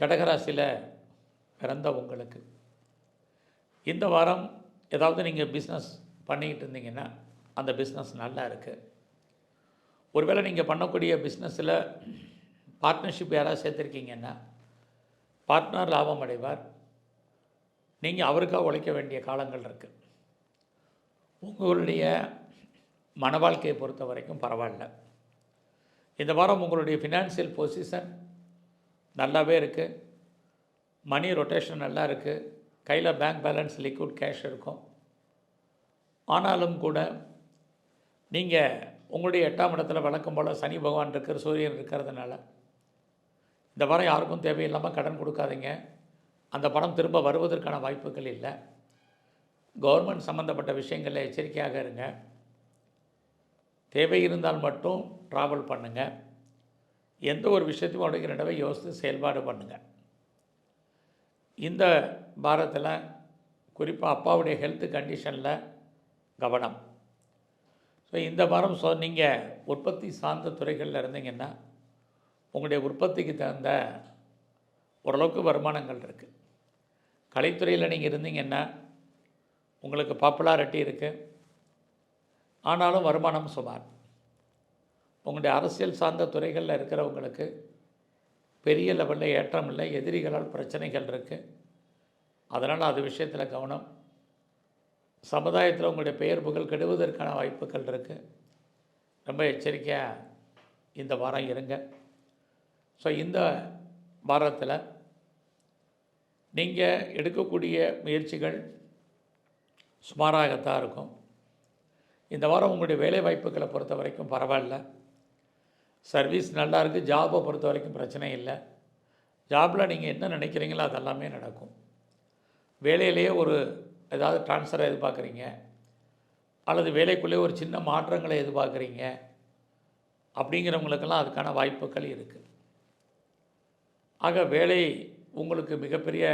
கடகராசியில் பிறந்த உங்களுக்கு. இந்த வாரம் ஏதாவது நீங்கள் பிஸ்னஸ் பண்ணிக்கிட்டு இருந்தீங்கன்னா அந்த பிஸ்னஸ் நல்லா இருக்குது ஒருவேளை நீங்கள் பண்ணக்கூடிய பிஸ்னஸில் பார்ட்னர்ஷிப் யாராவது சேர்த்துருக்கீங்கன்னா பார்ட்னர் லாபம் அடைவார். நீங்கள் அவருக்காக உழைக்க வேண்டிய காலங்கள் இருக்குது உங்களுடைய மன வாழ்க்கையை பொறுத்த வரைக்கும் பரவாயில்ல. இந்த வாரம் உங்களுடைய ஃபினான்சியல் பொசிஷன் நல்லாவே இருக்குது மணி ரொட்டேஷன் நல்லா இருக்குது கையில் பேங்க் பேலன்ஸ் லிக்விட் கேஷ் இருக்கும். ஆனாலும் கூட நீங்கள் உங்களுடைய எட்டாம் இடத்துல வழக்கம் போல் சனி பகவான் இருக்கிற சூரியன் இருக்கிறதுனால இந்த வாரம் யாருக்கும் தேவையில்லாமல் கடன் கொடுக்காதீங்க. அந்த பணம் திரும்ப வருவதற்கான வாய்ப்புகள் இல்லை. கவர்மெண்ட் சம்மந்தப்பட்ட விஷயங்களில் எச்சரிக்கையாக இருங்க. தேவை இருந்தால் மட்டும் ட்ராவல் பண்ணுங்கள் எந்த ஒரு விஷயத்தையும் உடைக்கிற தடவை யோசித்து செயல்பாடு பண்ணுங்கள் இந்த வாரத்தில் குறிப்பாக அப்பாவுடைய ஹெல்த் கண்டிஷனில் கவனம். ஸோ இந்த வாரம் சொ நீங்கள் உற்பத்தி சார்ந்த துறைகளில் இருந்தீங்கன்னா உங்களுடைய உற்பத்திக்கு தகுந்த ஓரளவுக்கு வருமானங்கள் இருக்குது கலைத்துறையில் நீங்கள் இருந்தீங்கன்னா உங்களுக்கு பாப்புலாரிட்டி இருக்குது ஆனாலும் வருமானம் சுமார். உங்களுடைய அரசியல் சார்ந்த துறைகளில் இருக்கிறவங்களுக்கு பெரிய லெவலில் ஏற்றம் இல்லை எதிரிகளால் பிரச்சனைகள் இருக்குது அதனால் அது விஷயத்தில் கவனம். சமுதாயத்தில் உங்களுடைய பெயர் புகழ் கெடுவதற்கான வாய்ப்புகள் இருக்குது ரொம்ப எச்சரிக்கையாக இந்த வாரம் இருங்க. ஸோ இந்த வாரத்தில் நீங்கள் எடுக்கக்கூடிய முயற்சிகள் சுமாராகத்தான் இருக்கும். இந்த வாரம் உங்களுடைய வேலை வாய்ப்புகளை பொறுத்த வரைக்கும் பரவாயில்ல. சர்வீஸ் நல்லா இருக்குது ஜாபை பொறுத்த வரைக்கும் பிரச்சனை இல்லை. ஜாபில் நீங்கள் என்ன நினைக்கிறீங்களோ அதெல்லாமே நடக்கும். வேலையிலேயே ஒரு ஏதாவது ட்ரான்ஸ்ஃபரை எதிர்பார்க்குறீங்க. அல்லது வேலைக்குள்ளே ஒரு சின்ன மாற்றங்களை எதிர்பார்க்குறீங்க. அப்படிங்கிறவங்களுக்கெல்லாம் அதுக்கான வாய்ப்புகள் இருக்குது ஆக வேலை உங்களுக்கு மிகப்பெரிய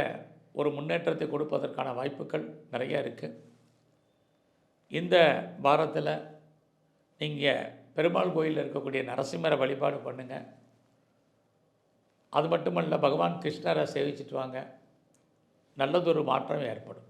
ஒரு முன்னேற்றத்தை கொடுப்பதற்கான வாய்ப்புகள் நிறைய இருக்குது இந்த வாரத்தில் நீங்கள் பெருமாள் கோயிலில் இருக்கக்கூடிய நரசிம்மரை வழிபாடு பண்ணுங்கள் அது மட்டுமல்ல பகவான் கிருஷ்ணரை சேவிச்சிட்டு வாங்க. நல்லதொரு மாற்றம் ஏற்படும்.